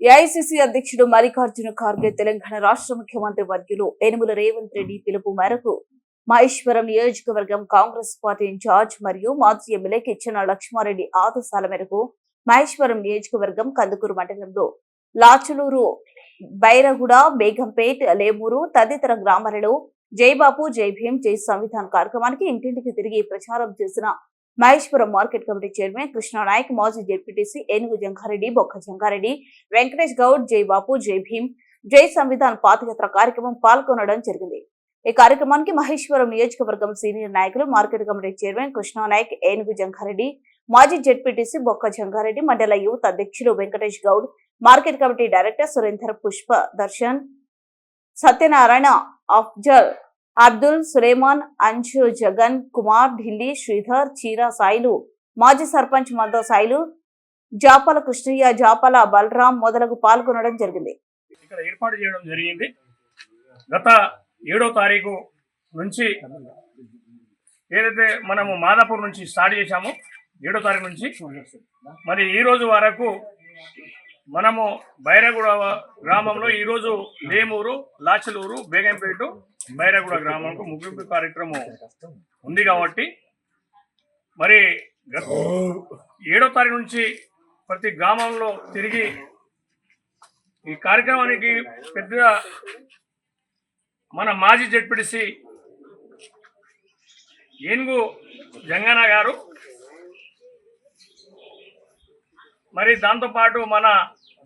AICC అధ్యక్షుడు మల్లికార్జున ఖార్గే తెలంగాణ రాష్ట్ర ముఖ్యమంత్రి వర్యులు ఏనుముల రేవంత్ రెడ్డి పిలుపు మేరకు మహేశ్వరం నియోజకవర్గం కాంగ్రెస్ పార్టీ ఇన్ఛార్జ్ మరియు మాజీ ఎమ్మెల్యే కిచ్చన లక్ష్మారెడ్డి ఆదేశాల మేరకు మహేశ్వరం నియోజకవర్గం కందుకూరు మండలంలో లాచులూరు బైరగుడ బేగంపేట్ లేమూరు తదితర గ్రామాలలో జై బాపు జై భీం జై సంవిధాన్ కార్యక్రమానికి ఇంటింటికి తిరిగి ప్రచారం చేసిన Maheshwaram market committee chairman Krishna Nayak మాజీ జెడ్పీటీసీ ఏనుగు జంగారెడ్డి బొక్క జంగారెడ్డి వెంకటేష్ గౌడ్ జై బాపు జై భీమ్ జై సంవిధాన్ పాదయాత్ర కార్యక్రమం పాల్గొనడం జరిగింది. ఈ కార్యక్రమానికి మహేశ్వరం నియోజకవర్గం సీనియర్ నాయకులు market committee chairman Krishna Nayak Enugu Jangareddy మాజీ జెడ్పీటీసీ బొక్క జంగారెడ్డి మండల యూత్ అధ్యక్షులు Venkatesh Goud market committee director Surender Pushpa Darshan Satyanarayana Afzal Abdul Suleman Anshu Jagan Kumar Delhi Sridhar Cheera Sailu మాజీ సర్పంచ్ మద్ద సాయిలు జాపల కృష్ణయ్య జాపల బలరాం మొదలగు పాల్గొనడం జరిగింది. ఇక్కడ ఏర్పాటు చేయడం జరిగింది. గత ఏడో తారీఖు నుంచి ఏదైతే మనము మాదాపూర్ నుంచి స్టార్ట్ చేశామో ఏడో తారీఖు నుంచి మరి ఈ రోజు వరకు మనము బైరగూడ గ్రామంలో ఈరోజు లేమూరు లాచలూరు బేగంపేట బైరగూడ గ్రామంకు ముగింపు కార్యక్రమం ఉంది కాబట్టి మరి ఏడో తారీఖు నుంచి ప్రతి గ్రామంలో తిరిగి ఈ కార్యక్రమానికి పెద్ద మన మాజీ జడ్పీటీసీ ఏనుగు జంగన్న గారు మరి దాంతోపాటు మన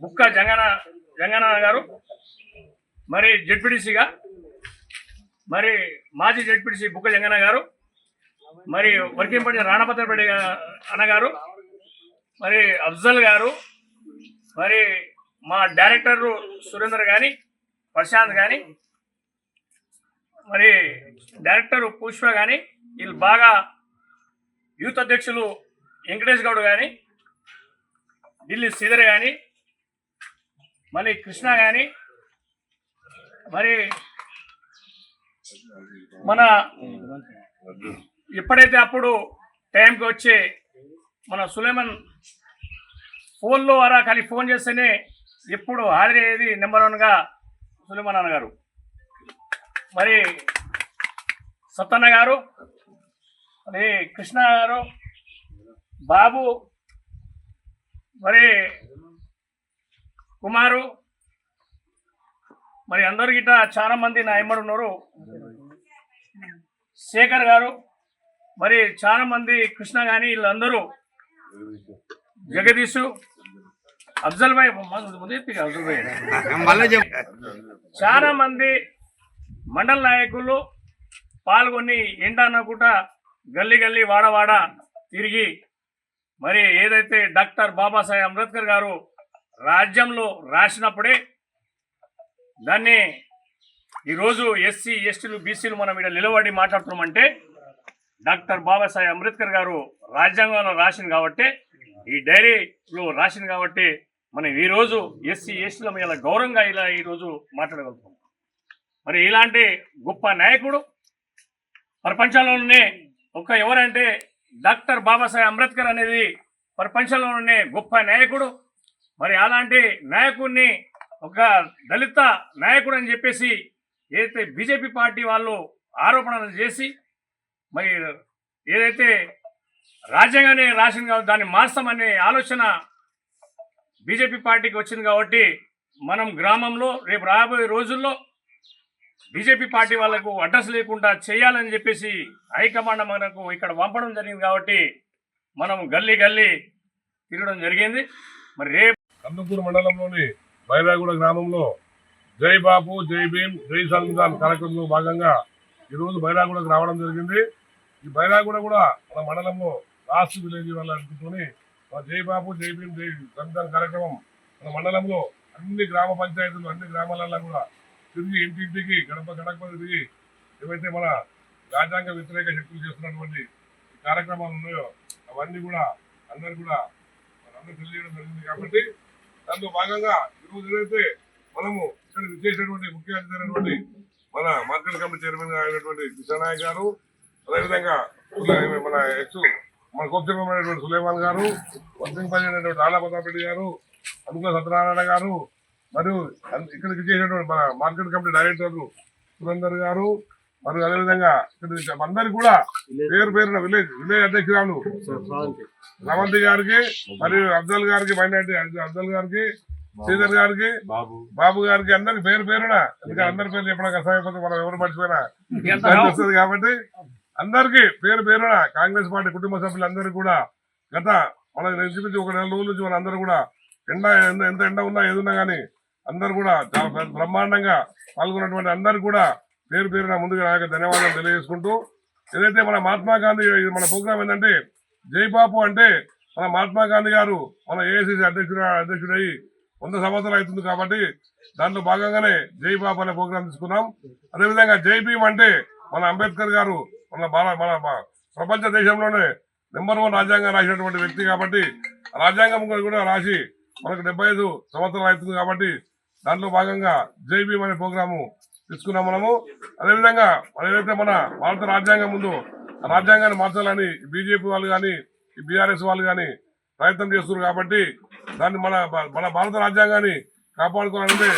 బుక్క జంగన జంగన్న గారు మరి జడ్పీటీసీగా మరి మాజీ జడ్పీటీసీ బుక్క జంగన్న గారు మరి వర్కింపడి రాణపత్రపల్లి అన్నగారు మరి అఫ్జల్ గారు మరి మా డైరెక్టర్ సురేందర్ కానీ ప్రశాంత్ కానీ మరి డైరెక్టర్ పుష్ప కానీ వీళ్ళు బాగా యూత్ అధ్యక్షులు వెంకటేష్ గౌడ్ కానీ ఢిల్లీ శ్రీధర్ కానీ మళ్ళీ కృష్ణ కానీ మరి మన ఎప్పుడైతే అప్పుడు టైంకి వచ్చే మన సులేమన్ ఫోన్లో అరా కానీ ఫోన్ చేస్తేనే ఎప్పుడు హాజరయ్యేది నెంబర్ వన్గా సులేమన్ అన్న గారు మరి సత్తన్న గారు మరి కృష్ణ గారు బాబు మరి కుమారు మరి అందరు గిట్ట చాలా మంది నా ఎమ్మడు ఉన్నారు. శేఖర్ గారు మరి చాలా మంది కృష్ణ కానీ వీళ్ళందరూ జగదీషు అఫ్జల్ భాయ్ అఫ్జల్ భాయ్. చాలా మంది మండల నాయకులు పాల్గొని ఏంటన్నకుండా గల్లీ గల్లీ వాడవాడ తిరిగి మరి ఏదైతే డాక్టర్ బాబాసాహెబ్ అంబేద్కర్ గారు రాజ్యంలో రాసినప్పుడే దాన్ని ఈరోజు ఎస్సీ ఎస్టీలు బీసీలు మనం ఇక్కడ నిలబడి మాట్లాడుతున్నామంటే డాక్టర్ బాబాసాహెబ్ అంబేద్కర్ గారు రాజ్యాంగంలో రాసింది కాబట్టి ఈ డైరీలో రాసింది కాబట్టి మనం ఈరోజు ఎస్సీ ఎస్టీల మీద గౌరవంగా ఇలా ఈరోజు మాట్లాడగలుగుతాం. మరి ఇలాంటి గొప్ప నాయకుడు ప్రపంచంలోనే ఒక ఎవరంటే డాక్టర్ బాబాసాహెబ్ అంబేద్కర్ అనేది ప్రపంచంలోనే గొప్ప నాయకుడు. మరి అలాంటి నాయకుడిని ఒక దళిత నాయకుడు అని చెప్పేసి ఏదైతే బీజేపీ పార్టీ వాళ్ళు ఆరోపణలు చేసి మరి ఏదైతే రాజ్యాంగానే రాసింది కాబట్టి దాన్ని మార్చామనే ఆలోచన బీజేపీ పార్టీకి వచ్చింది కాబట్టి మనం గ్రామంలో రేపు రాబోయే రోజుల్లో బీజేపీ పార్టీ వాళ్ళకు అడ్రస్ లేకుండా చేయాలని చెప్పేసి హైకమాండ్ మనకు ఇక్కడ పంపడం జరిగింది కాబట్టి మనం గల్లీ గల్లీ తిరగడం జరిగింది. మరి రేపు కందుకూరు మండలంలోని బైరాగూడ గ్రామంలో జై బాపు జై భీమ్ జై సంవిధాన్ కార్యక్రమంలో భాగంగా ఈరోజు బైరాగూడకు రావడం జరిగింది. ఈ బైరాగూడ కూడా మన మండలంలో లాస్ట్ విలేజ్ వాళ్ళ అనుకుంటుని జై బాబు జై భీమ్ జై సంవిధాన్ కార్యక్రమం మన మండలంలో అన్ని గ్రామ పంచాయతీలు అన్ని గ్రామాలలో కూడా తిరిగి ఇంటింటికి గడప గడప తిరిగి ఏవైతే మన రాజ్యాంగ వ్యతిరేక శక్తులు చేస్తున్నటువంటి కార్యక్రమాలు ఉన్నాయో అవన్నీ కూడా అందరు కూడా మనందరూ తెలియజేయడం జరిగింది కాబట్టి దాంతో భాగంగా ఈరోజు ఏదైతే మనము ఇక్కడ విచ్చేసినటువంటి ముఖ్య అతిథి మన మార్కెట్ కమిటీ చైర్మన్గా అయినటువంటి కృష్ణనాయక్ గారు అదేవిధంగా మన ఎక్స్ మన కోపమైనటువంటి సులేమాన్ గారు వర్తింపల్లి అయినటువంటి రాణా ప్రతాప్ రెడ్డి గారు అనుకుల సత్యనారాయణ గారు మరియు ఇక్కడికి చేసినటువంటి మన మార్కెట్ కమిటీ డైరెక్టర్ సురేందర్ గారు మరియు అదేవిధంగా ఇక్కడ అందరికి కూడా పేరు పేరున విలేజ్ విలేజ్ అధ్యక్షురాలు రవంతి గారికి మరియు అఫ్జల్ గారికి మైనార్టీ అఫ్జల్ గారికి శ్రీధర్ గారికి బాబు. గారికి అందరికి పేరు పేరున ఇంకా అందరి పేరు చెప్పడం కష్టమైపోతే మనం ఎవరు మర్చిపోయినా వస్తుంది కాబట్టి అందరికి పేరు పేరున కాంగ్రెస్ పార్టీ కుటుంబ సభ్యులందరూ కూడా గత మన ఇంచుమించు ఒక నెల రోజుల నుంచి మన అందరూ కూడా ఎండ ఎంత- ఎంత ఎండ ఉన్నా ఏదున్నా కానీ అందరూ కూడా చాలా బ్రహ్మాండంగా పాల్గొన్నటువంటి అందరు కూడా పేరు పేరున ముందుగా నా ధన్యవాదాలు తెలియజేసుకుంటూ ఏదైతే మన మహాత్మా గాంధీ ఇది మన ప్రోగ్రాం ఏంటంటే జై బాపు అంటే మన మహాత్మా గాంధీ గారు మన ఏఐసిసి అధ్యక్షుడు అధ్యక్షుడై వంద సంవత్సరాలు అవుతుంది కాబట్టి దాంట్లో భాగంగానే జై బాపు అనే ప్రోగ్రాం తీసుకున్నాం. అదేవిధంగా జై భీమ్ అంటే మన అంబేద్కర్ గారు మన భారత మన ప్రపంచ దేశంలోనే నెంబర్ వన్ రాజ్యాంగం రాసినటువంటి వ్యక్తి కాబట్టి రాజ్యాంగం కూడా రాసి మనకు డెబ్బై ఐదు సంవత్సరాలు అవుతుంది కాబట్టి దాంట్లో భాగంగా జైబీమ్ అనే ప్రోగ్రాము తీసుకున్నాం మనము. అదేవిధంగా మన ఏదైతే మన భారత రాజ్యాంగం ముందు రాజ్యాంగాన్ని మార్చాలని బీజేపీ వాళ్ళు కానీ బీఆర్ఎస్ వాళ్ళు కానీ ప్రయత్నం చేస్తున్నారు కాబట్టి దాన్ని మన మన భారత రాజ్యాంగాన్ని కాపాడుకోవాలంటే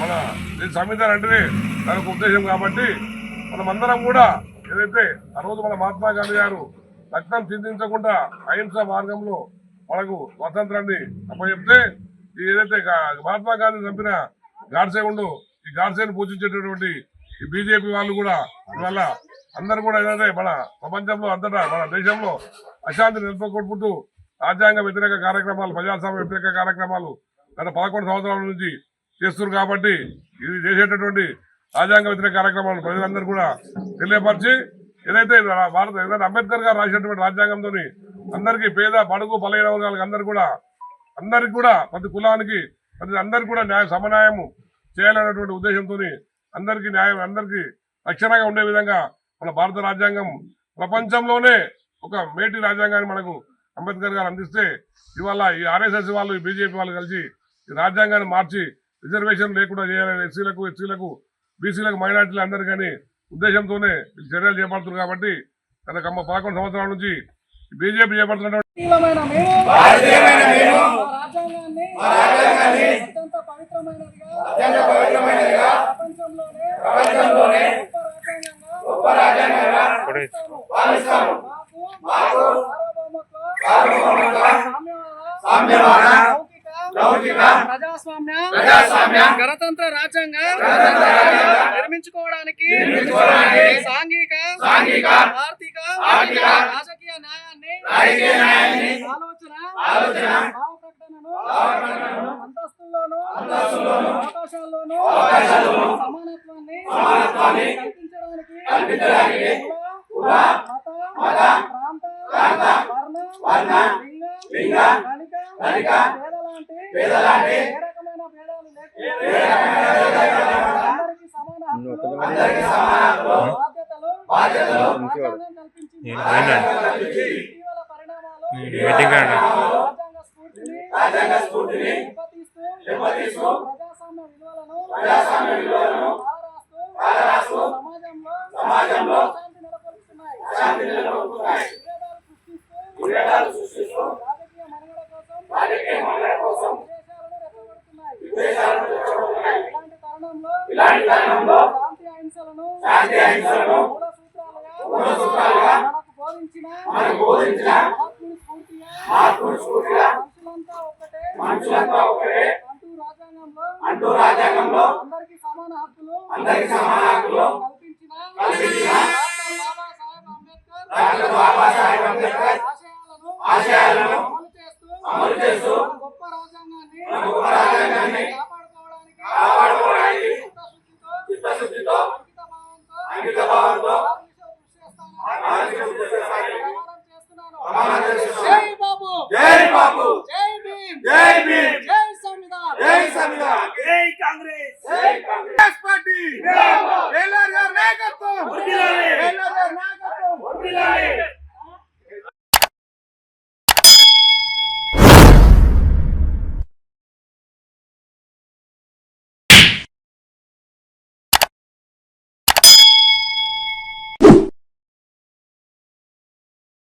మన సంవిధానం అంటేనే దానికి ఉద్దేశం కాబట్టి మనమందరం కూడా ఏదైతే ఆ రోజు మన మహాత్మా గాంధీ గారు రక్తం చింతించకుండా అహింస మార్గంలో మనకు స్వాతంత్రాన్ని అప్పచెప్తే ఏదైతే మహాత్మా గాంధీ చంపిన గాడ్సే ఉండు ఈ గాడ్సేను పూజించేటటువంటి ఈ బీజేపీ వాళ్ళు కూడా ఇవాళ అందరూ కూడా ఏంటంటే మన ప్రపంచంలో అంతటా మన దేశంలో అశాంతి నిలపకొట్టుకుంటూ రాజ్యాంగ వ్యతిరేక కార్యక్రమాలు ప్రజాస్వామ్య వ్యతిరేక కార్యక్రమాలు గత పదకొండు సంవత్సరాల నుంచి చేస్తున్నారు కాబట్టి ఇది చేసేటటువంటి రాజ్యాంగ వ్యతిరేక కార్యక్రమాలు ప్రజలందరూ కూడా తెలియపరిచి ఏదైతే భారత ఏదైతే అంబేద్కర్ గారు రాసినటువంటి రాజ్యాంగంతో అందరికీ పేద బడుగు బలహీన వర్గాలకు అందరూ కూడా అందరికి కూడా ప్రతి కులానికి ప్రతి అందరికి కూడా న్యాయ సమన్యాయము చేయాలనేటువంటి ఉద్దేశంతో అందరికీ న్యాయం అందరికీ రక్షణగా ఉండే విధంగా మన భారత రాజ్యాంగం ప్రపంచంలోనే ఒక మేటి రాజ్యాంగాన్ని మనకు అంబేద్కర్ గారు అందిస్తే ఇవాళ ఈ ఆర్ఎస్ఎస్ వాళ్ళు ఈ బీజేపీ వాళ్ళు కలిసి ఈ రాజ్యాంగాన్ని మార్చి రిజర్వేషన్ లేకుండా చేయాలని ఎస్సీలకు ఎస్సీలకు బీసీలకు మైనార్టీలు అందరు కానీ ఉద్దేశంతోనే చర్యలు చేపడుతున్నారు కాబట్టి గత పదకొండు సంవత్సరాల నుంచి బీజేపీ చేపడుతున్నటువంటి భారతీయులమైన మేము. భారతీయులమైన మేము. మా రాజ్యాంగాన్ని అత్యంత పవిత్రమైనదిగా అత్యంత పవిత్రమైనదిగా ప్రపంచంలోనే ప్రపంచంలోనే గొప్ప రాజ్యాంగంగా గొప్ప రాజ్యాంగంగా భావిస్తాము. మాకు మాకు సార్వభౌమత్వ సార్వభౌమత్వ సామ్యవాద సామ్యవాద లౌకిక లౌకిక ప్రజాస్వామ్య ప్రజాస్వామ్య గణతంత్ర రాజ్యాంగ నిర్మించుకోవడానికి సాంఘిక సాంఘిక ఆర్థిక ఆర్థిక రాజకీయ న్యాయాన్ని ఆలోచన అంతస్తుల్లోను అవకాశాల్లోను సమానత్వాన్ని కల్పించడానికి మత ప్రాంత వర్ణ లింగ ధనిక పేదలాంటి అందరికీ సమాన బాధ్యతలు కల్పించింది ఇటీవల పరిణామాలు ఒక్కటే అంటూ రాజ్యాంగంలో అందరికీ సమాన హక్కులు అందరికీ సమాన హక్కులు కల్పించిన డాక్టర్ బాబాసాహెబ్ అంబేద్కర్ ఆశయాలను అమలు చేస్తూ